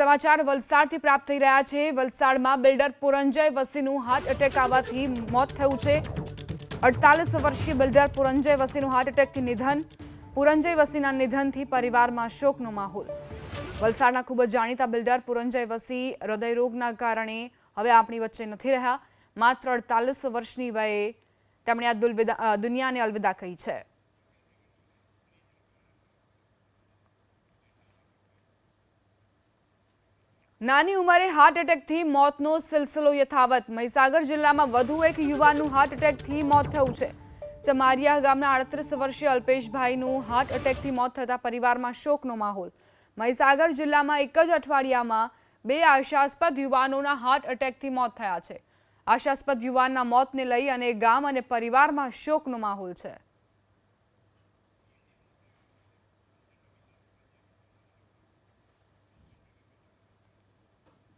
સમાચાર વલસાડથી પ્રાપ્ત થઈ રહ્યા છે. વલસાડમાં બિલ્ડર પુરંજય વસીનું હાર્ટ એટેક આવવાથી મોત થયું છે. અડતાલીસ વર્ષીય બિલ્ડર પુરંજય વસીનું હાર્ટ એટેકથી નિધન. પુરંજય વસીના નિધનથી પરિવારમાં શોકનો માહોલ. વલસાડના ખૂબ જ જાણીતા બિલ્ડર પુરંજય વસી હૃદયરોગના કારણે હવે આપણી વચ્ચે નથી રહ્યા. માત્ર અડતાલીસ વર્ષની વયે તેમણે આ દુનિયાને અલવિદા કહી છે. નાની ઉંમરે હાર્ટ એટેકથી મોતનો સિલસિલો યથાવત. મહીસાગર જિલ્લામાં વધુ એક યુવાનનું હાર્ટ એટેકથી મોત થયું છે. ચમારિયા ગામના આડત્રીસ વર્ષીય અલ્પેશભાઈનું હાર્ટ એટેકથી મોત થતાં પરિવારમાં શોકનો માહોલ. મહીસાગર જિલ્લામાં એક જ અઠવાડિયામાં બે આશાસ્પદ યુવાનોના હાર્ટ એટેકથી મોત થયા છે. આશાસ્પદ યુવાનના મોતને લઈ અને ગામ અને પરિવારમાં શોકનો માહોલ છે.